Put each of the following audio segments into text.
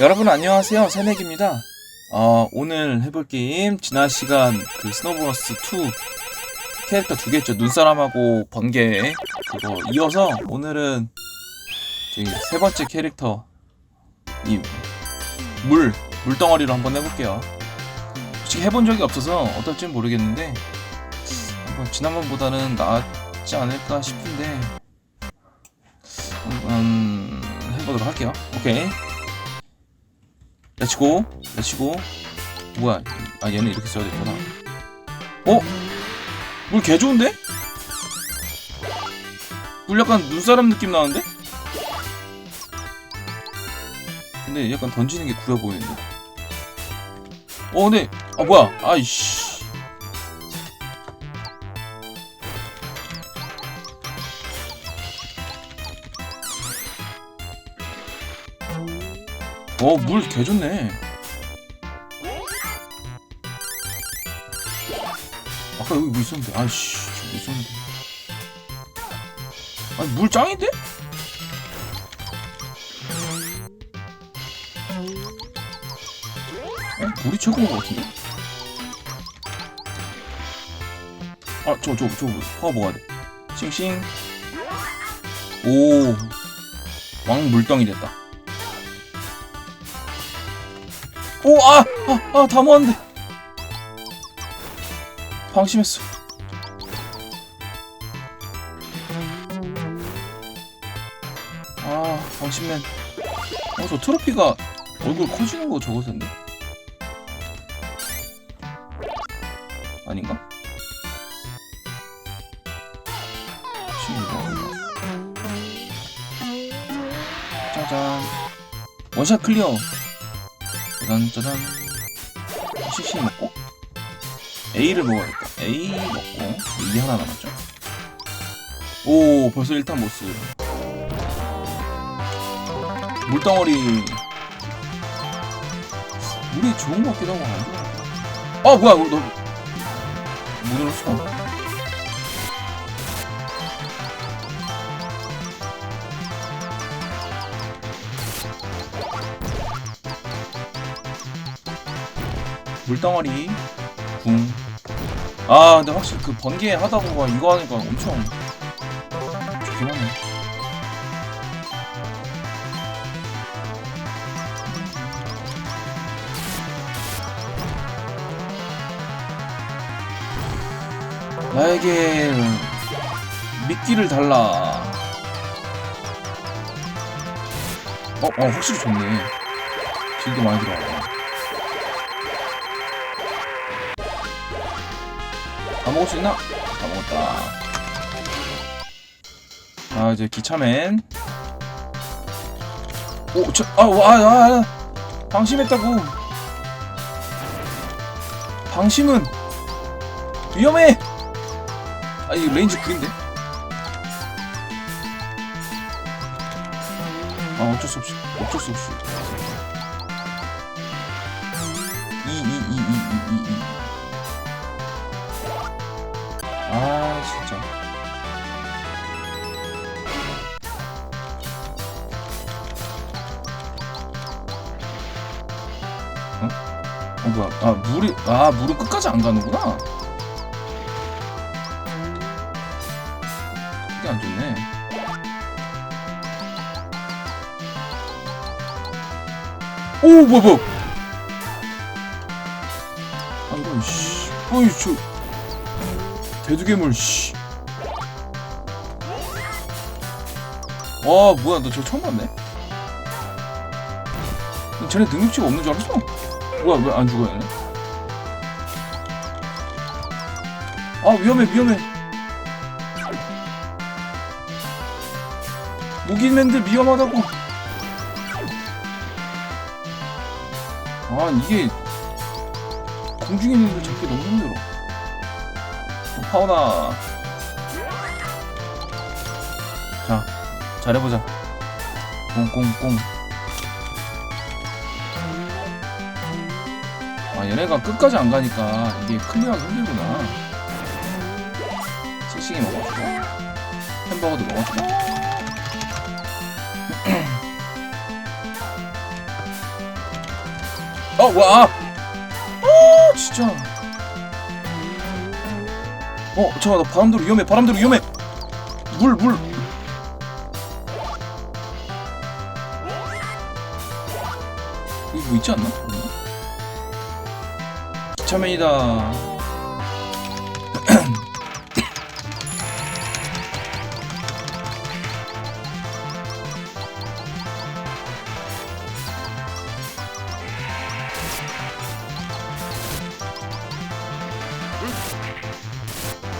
여러분 안녕하세요. 새내기입니다. 어, 오늘 해볼 게임 지난 시간 그 스노브러스 2 캐릭터 두개 했죠. 눈사람하고 번개 그거 이어서 오늘은 저기 세 번째 캐릭터 이 물 물덩어리로 한번 해볼게요. 솔직히 해본 적이 없어서 어떨지 모르겠는데 한번 지난번보다는 나았지 않을까 싶은데 음, 해보도록 할게요. 오케이 렛츠고 렛츠고 뭐야 아 얘는 이렇게 써야 되구나 어? 물 개 좋은데? 물 약간 눈사람 느낌 나는데? 근데 약간 던지는 게 구려 보이는데 어 근데 아 뭐야 아이씨 어, 물 개 좋네. 아까 여기 뭐 있었는데. 아이씨, 저기 있었는데. 아니, 물 짱인데? 어? 물이 최고인 것 같은데? 아, 저, 저, 저, 화가 먹어야 돼. 싱싱. 오. 왕 물덩이 됐다. 오, 아! 아, 아, 다 모았는데. 방심했어. 아, 방심맨. 어, 저 트로피가 얼굴 커지는 거 저거던데? 아닌가? 짜잔. 원샷 클리어. 짜잔 짜잔 CC 먹고? A를 먹어야겠다. A 먹고. E 하나 남았죠? 오 벌써 1탄 보스 물덩어리. 물이 좋은 것 같기도 하고. 아 뭐야 너. 못 눌렀어 물덩어리 붕. 아 근데 확실히 그 번개 하다 보면 이거 하니까 엄청 좋긴 하네. 나에게 미끼를 달라. 어, 어 확실히 좋네. 딜도 많이 들어가. 먹을 수 있나? 다 먹었다. 아 이제 기차맨. 오, 저, 아, 와, 아, 아, 방심했다고. 방심은 위험해. 아, 이 레인지 구인데. 아, 어쩔 수 없이, 어쩔 수 없이. 이, 어? 어 뭐야 아 물이 아 물은 끝까지 안 가는구나 이게 안 좋네 오 뭐야 뭐야 아 이거 씨 어이 저 대두괴물 씨. 와 뭐야 너 저거 처음 봤네? 쟤네 능력치가 없는 줄 알았어? 뭐야 왜 안 죽어 얘네? 아 위험해 위험해. 무기맨들 위험하다고. 아 이게 공중에 있는 걸 잡기 너무 힘들어. 파오나. 자 잘해보자. 꽁꽁꽁 아 얘네가 끝까지 안 가니까 이게 클리어하기 힘들구나 씩씩이 먹어주고 햄버거도 먹어주고 어, 와! 아, 진짜. 어, 잠깐, 나 바람대로 위험해, 바람대로 위험해! 물, 물! 뭐 있지 않나? 기차맨이다.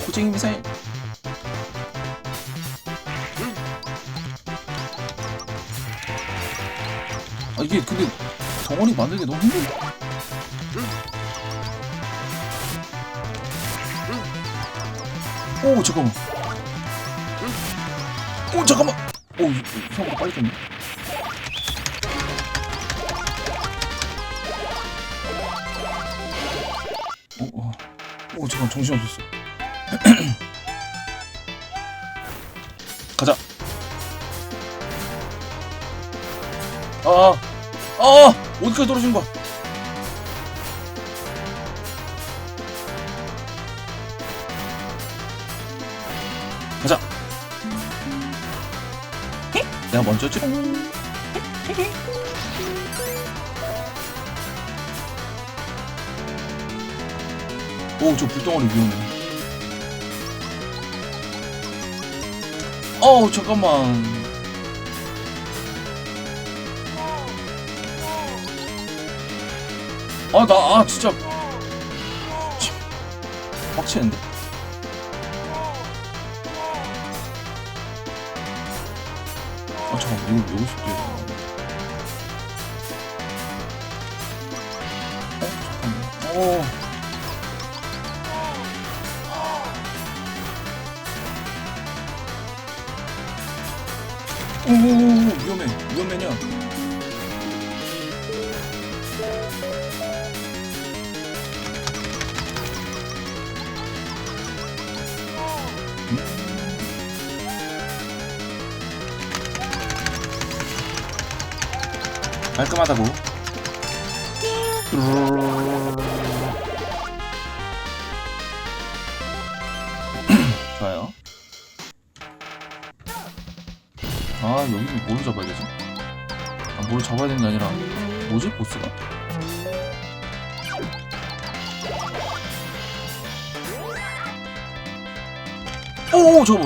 고쟁이 미사일. 아 이게 근데 덩어리 만들기 너무 힘들다. 오 잠깐만. 오 잠깐만. 오 생각보다 빨리 깼네. 오, 오, 오 잠깐 정신 없었어. 가자. 아, 아, 어디까지 떨어진 거야? 가자. 내가 먼저지? 오, 저 불덩어리 위험해. 어우, 잠깐만. 아, 나, 아, 진짜. 참, 빡치는데? 아, 잠깐만, 이걸 여기서 뛰어야 되나? 어, 잠깐만. 어. 오오오 위험해 위험해냐 깔끔하다고 좋아요 아 여기는 뭐로 잡아야 되지? 아 뭐로 잡아야 되는 게 아니라 뭐지 보스가? 오 저거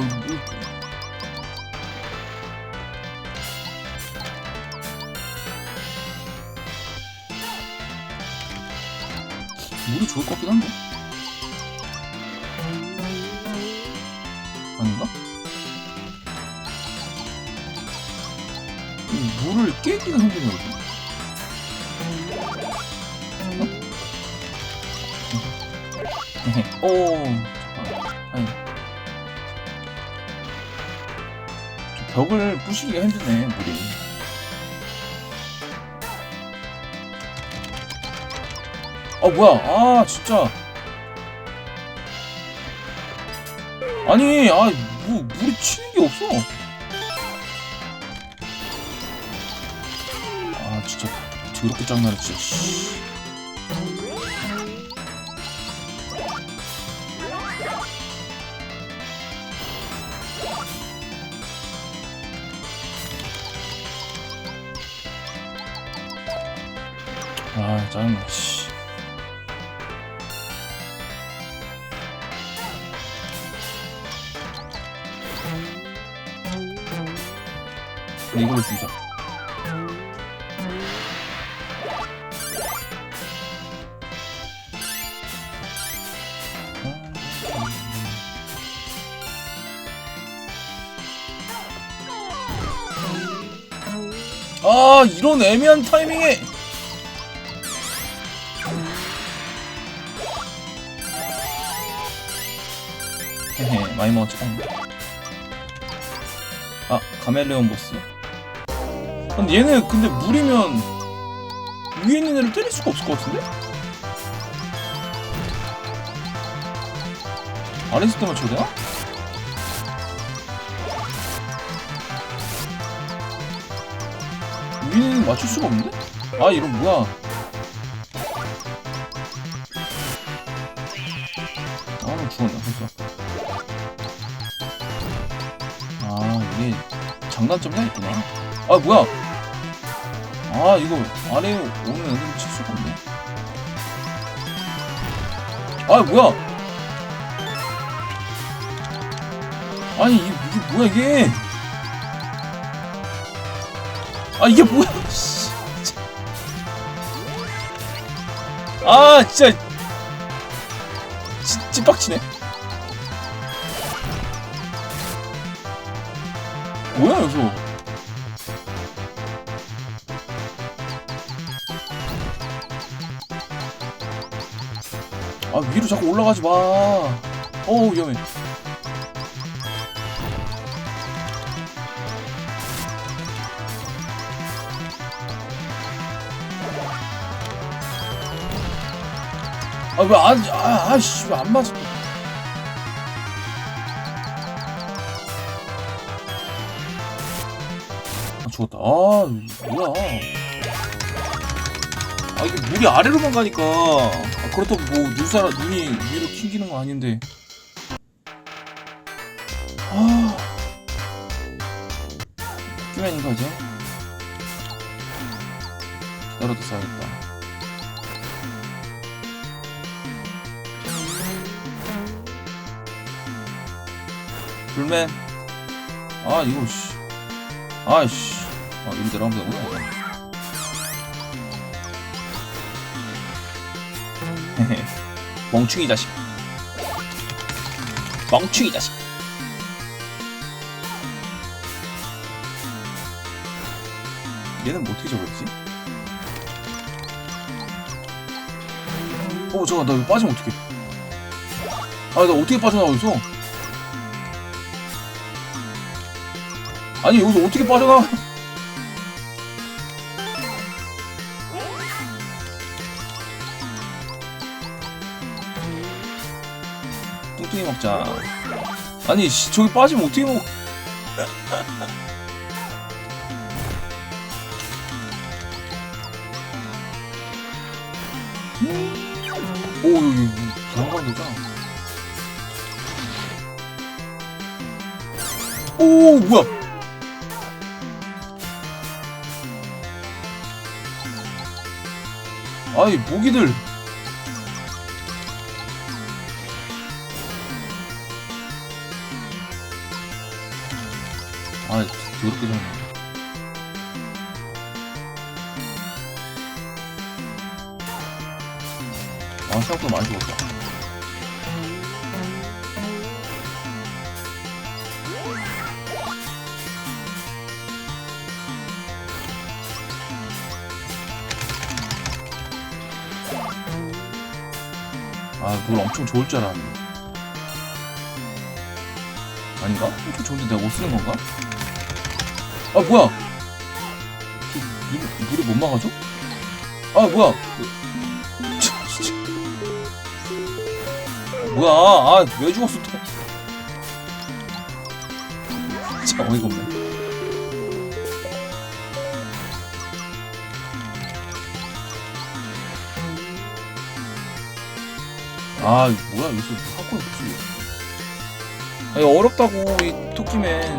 물이 좋을 것 같긴 한데 아닌가? 이 물을 깨기가 힘드네 여기. 어? 오. 아니. 저 벽을 부시기가 힘드네 물이. 아 뭐야? 아 진짜. 아니, 아, 뭐 물이 치는 게 없어. 아 진짜 더럽게 씨. 아 짜증나 씨. 이걸로 죽이자. 아 이런 애매한 타이밍에. 헤헤 많이 먹었지 아 가멜레온 보스 근데 얘네 근데 물이면 위에 있는 애를 때릴 수가 없을 것 같은데? 아래 있을 때 맞춰야 되나? 위에는 맞출 수가 없는데? 아 이런 뭐야 아나 죽었나 벌써 아 이게 장단점 다 있구나 아 뭐야 아 이거 아래 오면 은근 칠 수가 없네. 아 뭐야? 아니 이게, 이게 뭐야 이게? 아 이게 뭐야. 아 진짜. 찐- 찐빡치네. 뭐야 여기서 아 위로 자꾸 올라가지 마. 어우 위험해. 아왜안 아, 아씨 왜 안 맞아? 아, 죽었다. 아 뭐야. 아 이게 물이 아래로만 가니까. 아, 그렇다고 뭐 눈사람 눈이 위로 튕기는 거 아닌데. 아. 끼맨인가 이제 기다려도 써야겠다. 불맨. 아 이거 씨. 아이씨. 아 여기 내려가면 되구나 멍충이 자식. 멍충이 자식. 얘는 뭐 어떻게 잡았지? 어 잠깐 나 이거 빠지면 어떡해. 아나 어떻게 빠져나와 여기서 아니 여기서 어떻게 빠져나와 먹자. 아니 씨, 저기 빠지면 어떻게 먹 오 여기 불안감 되잖아 오 뭐야? 아이 모기들 더럽게 잘네 아 생각보다 많이 죽었다 아 물 엄청 좋을 줄 알았는데 아닌가? 엄청 좋은데 내가 못 쓰는 건가? 아 뭐야? 저 물, 물에 못 막아줘? 아 뭐야? 진짜. 뭐야? 아왜 죽었어? 또 진짜 어이가 없네. 아 뭐야? 여기서 사건이 없지? 아니 어렵다고 이 토끼맨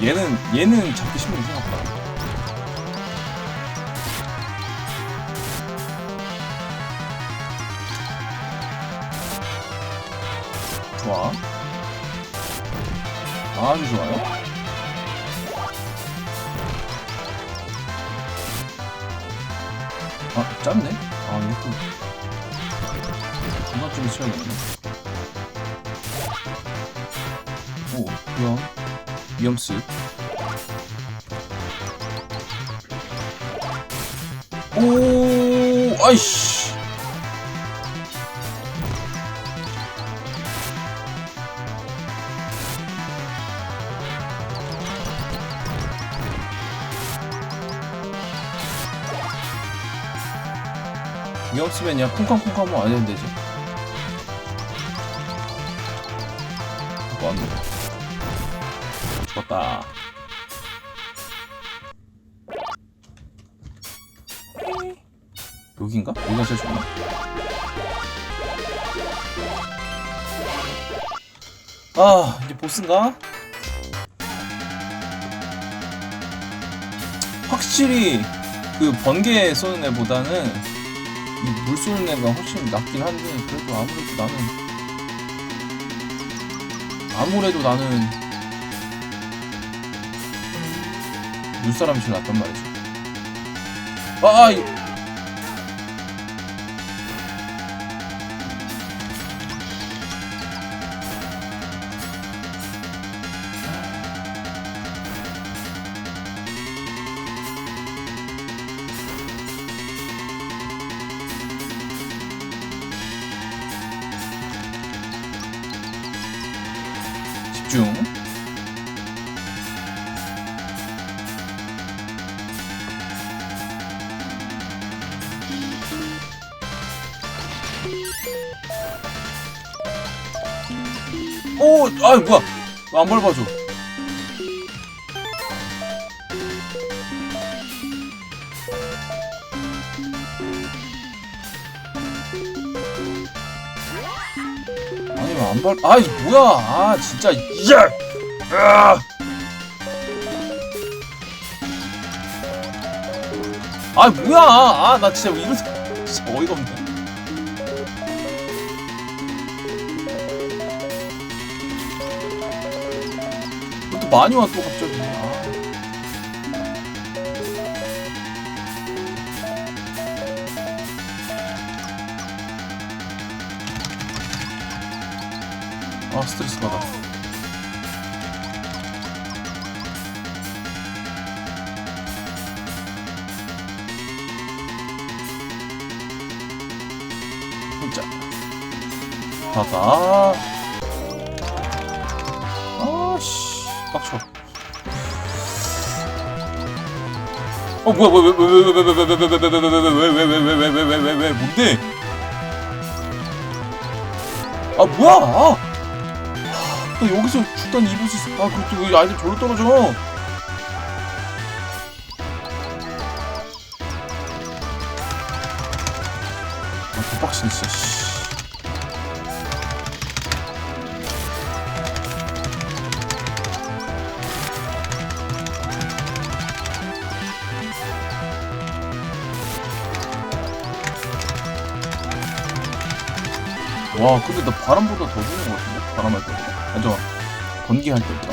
얘는 얘는 잡기 쉽네 생각보다 좋아. 아주 좋아요. 아 짧네? 아 이것도 중간쯤에 쳐야겠네. 오 위험 위험수. 오 아이씨. 위험수면 그냥 쿵쾅쿵쾅 하면 안 되는데 지금. 뭐 안돼 죽었다 여긴가? 여기가 제일 좋나? 아 이제 보스인가? 확실히 그 번개 쏘는 애보다는 이 물 쏘는 애가 훨씬 낫긴 한데 그래도 아무래도 나는 아무래도 나는 눈사람이 제일 낫단 말이지 아 이... 집중 아 뭐야? 안 밟아줘. 아니 왜 안 밟? 아이 뭐야? 아 진짜 야! 아! 아 뭐야? 아 나 진짜 이런 진짜 어이가 없네. 많이 와또 갑자기. 아. 아 스트레스 받아. 진짜. 받아. 아씨 빡쳐. 어 뭐야 뭐야 왜왜왜왜왜왜왜왜왜왜왜왜왜왜왜 뭔데? 아 뭐야? 아! 나 여기서 죽단 있어. 아 그것도 왜 아이들 저로 떨어져? 와 근데 나 바람보다 더 주는 것 같은데? 바람할 때보다? 아 저 번개할 때보다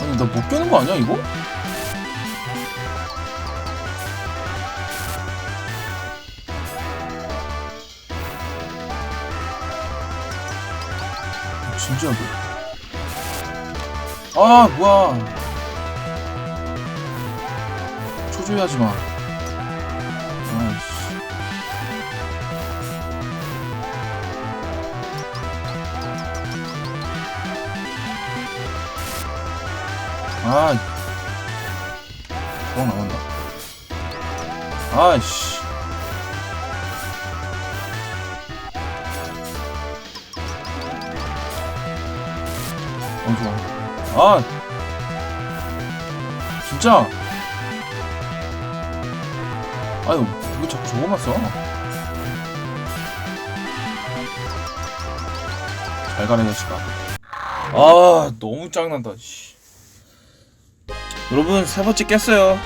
아니 나 못 깨는 거 아니야 이거? 진지하게 아 뭐야. 초조해하지 마. 아이씨. 아뻥 나간다. 아이씨 어 좋아 아 진짜? 아유 왜 자꾸 저거만 써? 잘 가네 자식아. 아 너무 짱난다 씨. 여러분 세 번째 깼어요.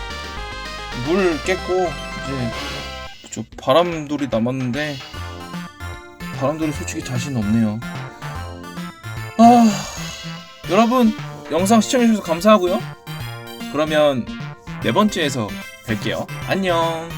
물 깼고 이제 저 바람돌이 남았는데 바람돌이 솔직히 자신 없네요. 아 여러분 영상 시청해주셔서 감사하고요. 그러면 네 번째에서 뵐게요. 안녕